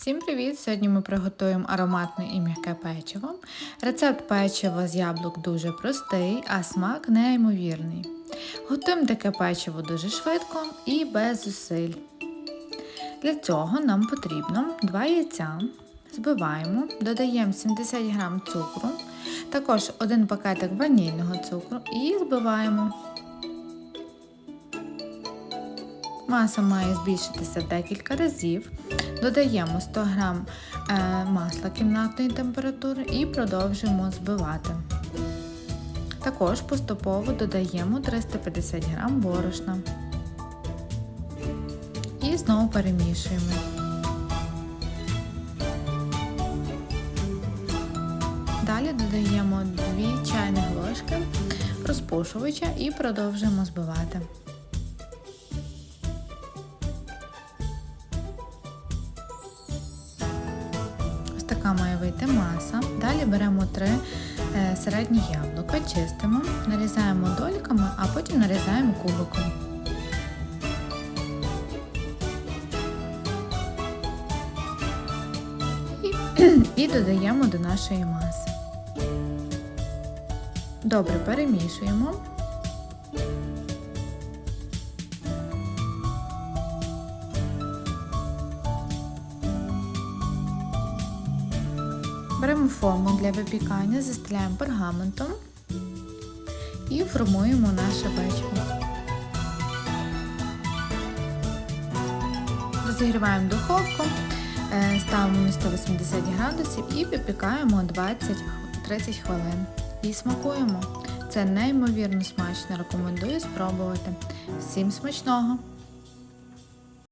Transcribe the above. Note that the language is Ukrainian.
Всім привіт! Сьогодні ми приготуємо ароматне і м'яке печиво. Рецепт печива з яблук дуже простий, а смак неймовірний. Готуємо таке печиво дуже швидко і без зусиль. Для цього нам потрібно 2 яйця, збиваємо, додаємо 70 г цукру, також один пакетик ванільного цукру і збиваємо. Маса має збільшитися декілька разів. Додаємо 100 г е, масла кімнатної температури і продовжуємо збивати. Також поступово додаємо 350 г борошна. І знову перемішуємо. Далі додаємо 2 чайні ложки розпушувача і продовжуємо збивати. Така має вийти маса. Далі беремо три е, середні яблука, чистимо, нарізаємо дольками, а потім нарізаємо кубиком. І, і додаємо до нашої маси. Добре перемішуємо. Беремо форму для випікання, застеляємо пергаментом і формуємо наше печиво. Розігріваємо духовку, е, ставимо на 180 градусів і випікаємо 20-30 хвилин. І смакуємо. Це неймовірно смачно. Рекомендую спробувати. Всім смачного!